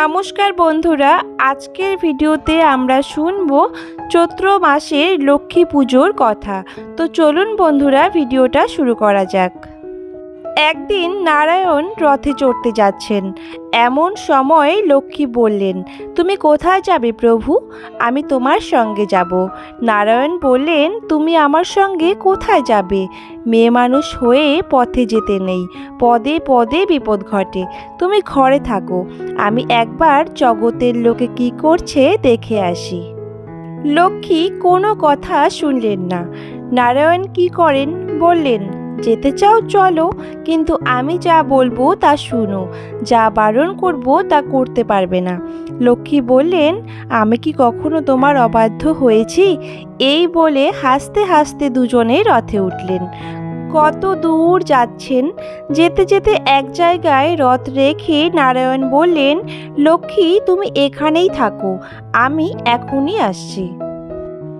নমস্কার বন্ধুরা, আজকের ভিডিওতে আমরা শুনব চৈত্র মাসের লক্ষ্মী পুজোর কথা। তো চলুন বন্ধুরা, ভিডিওটা শুরু করা যাক। একদিন নারায়ণ রথে চড়তে যাচ্ছেন। এমন সময় লক্ষ্মী বললেন, তুমি কোথায় যাবে প্রভু? আমি তোমার সঙ্গে যাব। নারায়ণ বললেন, তুমি আমার সঙ্গে কোথায় যাবে? মেয়ে মানুষ হয়ে পথে যেতে নেই, পদে পদে বিপদ ঘটে। তুমি ঘরে থাকো, আমি একবার জগতের লোকে কি করছে দেখে আসি। লক্ষ্মী কোনো কথা শুনলেন না। নারায়ণ কি করেন? বললেন যেতে চাও, চলো। কিন্তু আমি যা বলব তা শুনো। যা বারণ করব তা করতে পারবে না। লক্ষ্মী বললেন, আমি কি কখনো তোমার অবাধ্য হয়েছি? এই বলে হাসতে হাসতে দুজনে রথে উঠলেন। কত দূর যাচ্ছেন। যেতে যেতে এক জায়গায় রথ রেখে নারায়ণ বললেন, লক্ষ্মী, তুমি এখানেই থাকো। আমি এখনই আসছি।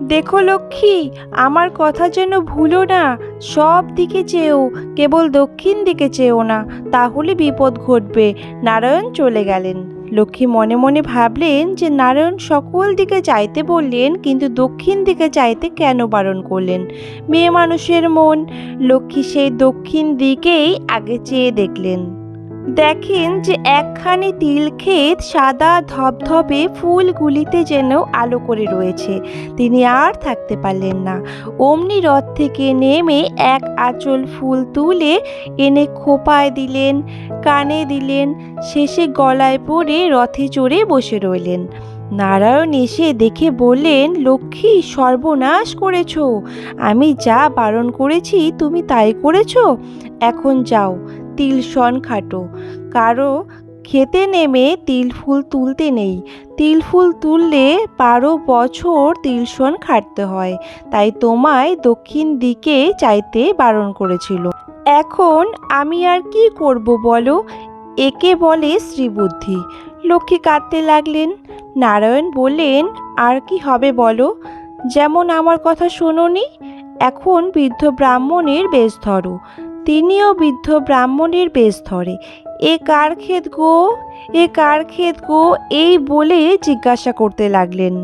দেখো লক্ষ্মী, আমার কথা যেন ভুলো না। সব দিকে চেয়েও, কেবল দক্ষিণ দিকে চেয়েও না, তাহলে বিপদ ঘটবে। নারায়ণ চলে গেলেন। লক্ষ্মী মনে মনে ভাবলেন যে নারায়ণ সকল দিকে চাইতে বললেন, কিন্তু দক্ষিণ দিকে চাইতে কেন বারণ করলেন? মেয়ে মানুষের মন, লক্ষ্মী সেই দক্ষিণ দিকেই আগে চেয়ে দেখলেন। দেখেন যে একখানি তিল ক্ষেত সাদা ধবধবে ফুলগুলিতে যেন আলো করে রয়েছে। তিনি আর থাকতে পারলেন না। অমনি রথ থেকে নেমে এক আঁচল ফুল তুলে এনে খোপায় দিলেন, কানে দিলেন, শেষে গলায় পরে রথে চড়ে বসে রইলেন। নারায়ণ এসে দেখে বললেন, লক্ষ্মী, সর্বনাশ করেছ। আমি যা বারণ করেছি, তুমি তাই করেছ। এখন যাও তিল শন খাটো। কারও খেতে নেমে তিল ফুল তুলতে নেই। তিল ফুল তুললে বারো বছর তিলশন খাটতে হয়। তাই তোমায় দক্ষিণ দিকে চাইতে বারণ করেছিল। এখন আমি আর কি করব বলো? একে বলে শ্রীবুদ্ধি। লক্ষ্মী কাঁদতে লাগলেন। নারায়ণ বললেন, আর কি হবে বলো? যেমন আমার কথা শোনোনি, এখন বৃদ্ধ ব্রাহ্মণের বেশ ধরো। তিনিও বৃদ্ধ ব্রাহ্মণের বেশ ধরে, এ কার ক্ষেত গো? এ কার ক্ষেত গো? এই বলে জিজ্ঞাসা করতে লাগলেন।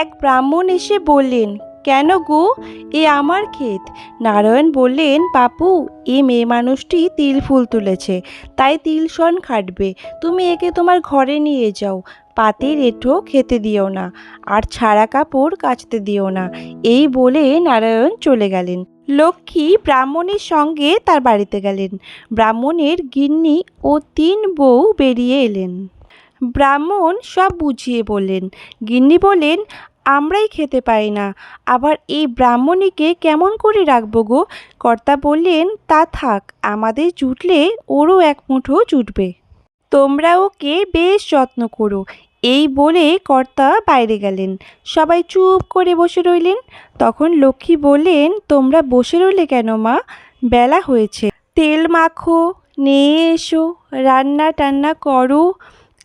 এক ব্রাহ্মণ এসে বললেন, কেন গো? এ আমার ক্ষেত। নারায়ণ বললেন, বাপু, এ মেয়ে মানুষটি তিল ফুল তুলেছে, তাই তিল শন খাটবে। তুমি একে তোমার ঘরে নিয়ে যাও পাতির এঁঠো খেতে দিও না, আর ছাড়া কাপড় কাচতে দিও না। এই বলে নারায়ণ চলে গেলেন। লক্ষ্মী ব্রাহ্মণের সঙ্গে তার বাড়িতে গেলেন। ব্রাহ্মণের গিন্নি ও তিন বউ বেরিয়ে এলেন। ব্রাহ্মণ সব বুঝিয়ে বললেন, গিন্নি বলেন আমরাই খেতে পাই না। আবার এই ব্রাহ্মণীকে কেমন করে রাখব গো? কর্তা বললেন, তা থাক, আমাদের জুটলে ওরও এক মুঠো জুটবে। তোমরা ওকে বেশ যত্ন করো। এই বলে কর্তা বাইরে গেলেন। সবাই চুপ করে বসে রইলেন। তখন লক্ষ্মী বললেন, তোমরা বসে রইলে কেন মা? বেলা হয়েছে। তেল মাখো, নিয়ে এসো, রান্না টান্না করো।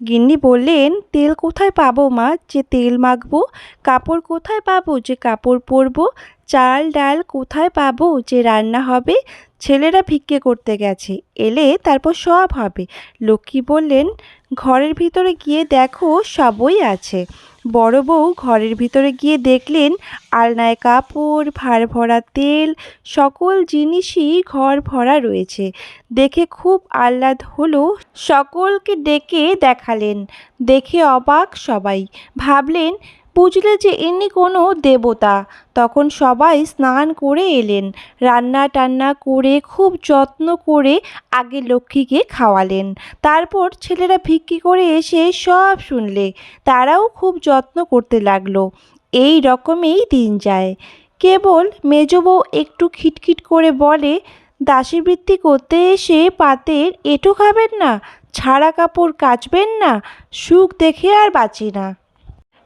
গিন্নি বললেন, তেল কোথায় পাবো মা? যে তেল মাখবো, কাপড় কোথায় পাবো? যে কাপড় পরবো চাল ডাল কোথায় পাবো যে রান্না হবে? ছেলেরা ভিক্ষে করতে গেছে। এলে তারপর সব হবে। লক্ষ্মী বললেন, ঘরের ভিতরে গিয়ে দেখো, সবই আছে। বড় বউ ঘরের ভিতরে গিয়ে দেখলেন, আলনায় কাপড়, ভার ভরা তেল, সকল জিনিসই ঘর ভরা রয়েছে। দেখে খুব আহ্লাদ হলো, সকলকে ডেকে দেখালেন। দেখে অবাক সবাই। ভাবলেন বুঝলে যে ইনি কোনো দেবতা। তখন সবাই স্নান করে এলেন। রান্না টান্না করে, খুব যত্ন করে আগে লক্ষ্মীকে খাওয়ালেন। তারপর ছেলেরা ভিক্ষি করে এসে সব শুনলে। তারাও খুব যত্ন করতে লাগল। এই রকমেই দিন যায়। কেবল মেজ বউ একটু খিটখিট করে বলে, দাসীবৃত্তি করতে এসে পাতের এঁটো খাবেন না? ছাড়া কাপড় কাচবেন না? সুখ দেখে আর বাঁচি না।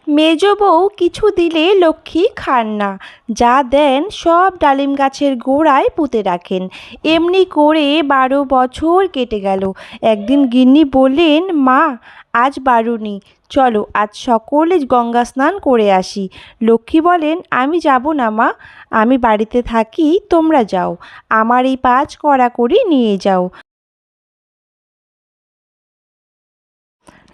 মেজ বউ কিছু দিলে লক্ষ্মী খান না। যা দেন সব ডালিম গাছের গোড়ায় পুঁতে রাখেন। এমনি করে বারো বছর কেটে গেল। একদিন গিন্নি বললেন, মা, আজ বারুনি চলো, আজ সকলে গঙ্গা স্নান করে আসি। লক্ষ্মী বলেন, আমি যাব না, মা। আমি বাড়িতে থাকি, তোমরা যাও। আমার এই পাঁচ কড়া করে নিয়ে যাও।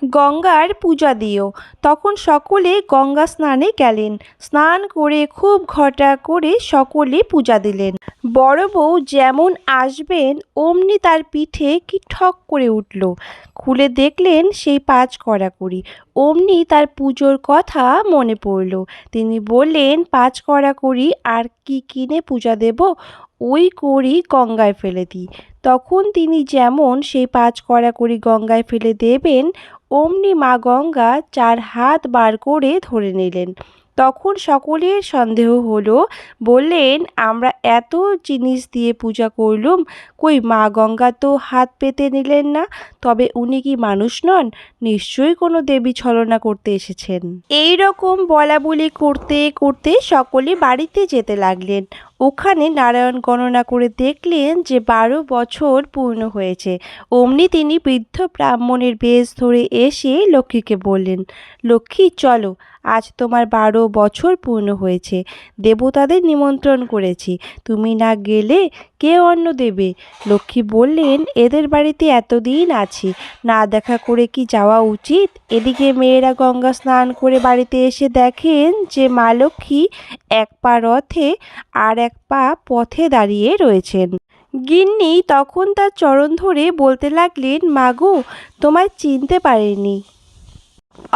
গঙ্গার পূজা দিও। তখন সকলে গঙ্গা স্নানে গেলেন। স্নান করে খুব ঘটা করে সকলে পূজা দিলেন। বড় বউ যেমন আসবেন, অমনি তার পিঠে কি ঠক করে উঠল। খুলে দেখলেন সেই পাঁচ কড়াকড়ি। অমনি তার পুজোর কথা মনে পড়ল। তিনি বললেন, পাঁচ কড়াকড়ি আর কি কিনে পূজা দেব? ওই কড়ি গঙ্গায় ফেলে দিই। তখন তিনি যেমন সেই পাঁচ কড়াকড়ি গঙ্গায় ফেলে দেবেন অমনি মা গঙ্গা চার হাত বার করে ধরে নিলেন। তখন সকলের সন্দেহ হলো, বললেন, আমরা এত জিনিস দিয়ে পূজা করলুম, কই মা গঙ্গা তো হাত পেতে নিলেন না, তবে উনি কি মানুষ নন? নিশ্চয়ই কোনো দেবী ছলনা করতে এসেছেন। এই রকম বলাবলি করতে করতে সকলে বাড়িতে যেতে লাগলেন। ওখানে নারায়ণ গণনা করে দেখলেন যে বারো বছর পূর্ণ হয়েছে। অমনি তিনি বৃদ্ধ ব্রাহ্মণের বেশ ধরে এসে লক্ষ্মীকে বললেন, লক্ষ্মী, চলো, আজ তোমার বারো বছর পূর্ণ হয়েছে। দেবতাদের নিমন্ত্রণ করেছি। তুমি না গেলে কে অন্ন দেবে? লক্ষ্মী বললেন, এদের বাড়িতে এতদিন আছি। না দেখা করে কি যাওয়া উচিত? এদিকে মেয়েরা গঙ্গা স্নান করে বাড়িতে এসে দেখেন যে মা লক্ষ্মী এক পা রথে আর এক পা পথে দাঁড়িয়ে রয়েছেন। গিন্নি তখন তার চরণ ধরে বলতে লাগলেন মাগু তোমায় চিনতে পারেনি।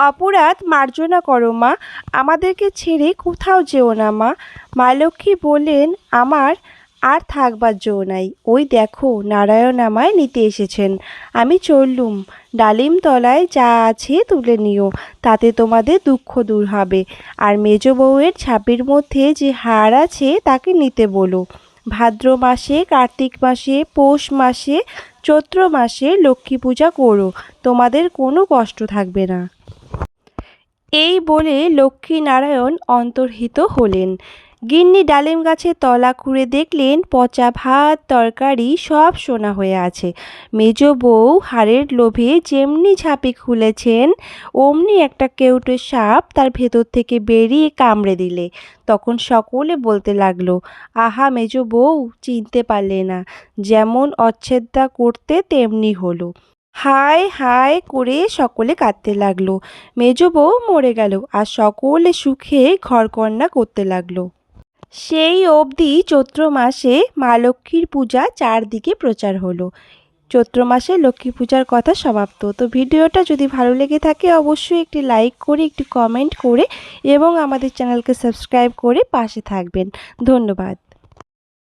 অপরাধ মার্জনা করো মা, আমাদেরকে ছেড়ে কোথাও যেও না মা। মা লক্ষ্মী বললেন, আমার আর থাকবার জো নাই। ওই দেখো, নারায়ণ আমায় নিতে এসেছেন। আমি চললুম, ডালিম তলায় যা আছে তুলে নিও, তাতে তোমাদের দুঃখ দূর হবে। আর মেজ বউয়ের ছাপির মধ্যে যে হার আছে তাকে নিতে বলো। ভাদ্র মাসে, কার্তিক মাসে, পৌষ মাসে, চৈত্র মাসে লক্ষ্মী পূজা করো, তোমাদের কোনো কষ্ট থাকবে না। এই বলে লক্ষ্মী নারায়ণ অন্তর্হিত হলেন। গিন্নি ডালিম গাছের তলা খুঁড়ে দেখলেন পচা ভাত, তরকারি সব সোনা হয়ে আছে। মেজ বউ হাড়ের লোভে যেমনি ঝাঁপি খুলেছেন, অমনি একটা কেউটে সাপ তার ভেতর থেকে বেরিয়ে কামড়ে দিলে। তখন সকলে বলতে লাগল, আহা মেজ বউ, চিনতে পারলে না। যেমন অচ্ছেদ্যা করতে তেমনি হলো। হায় হায় করে সকলে কাঁদতে লাগল। মেজ বউ মরে গেল আর সকলে সুখে ঘরকন্যা করতে লাগল। সেই অবধি চৈত্র মাসে মা লক্ষ্মীর পূজা চারদিকে প্রচার হলো। চৈত্র মাসে লক্ষ্মী পূজার কথা সমাপ্ত। তো ভিডিওটা যদি ভালো লেগে থাকে, অবশ্যই একটি লাইক করে, একটি কমেন্ট করে এবং আমাদের চ্যানেলকে সাবস্ক্রাইব করে পাশে থাকবেন। ধন্যবাদ।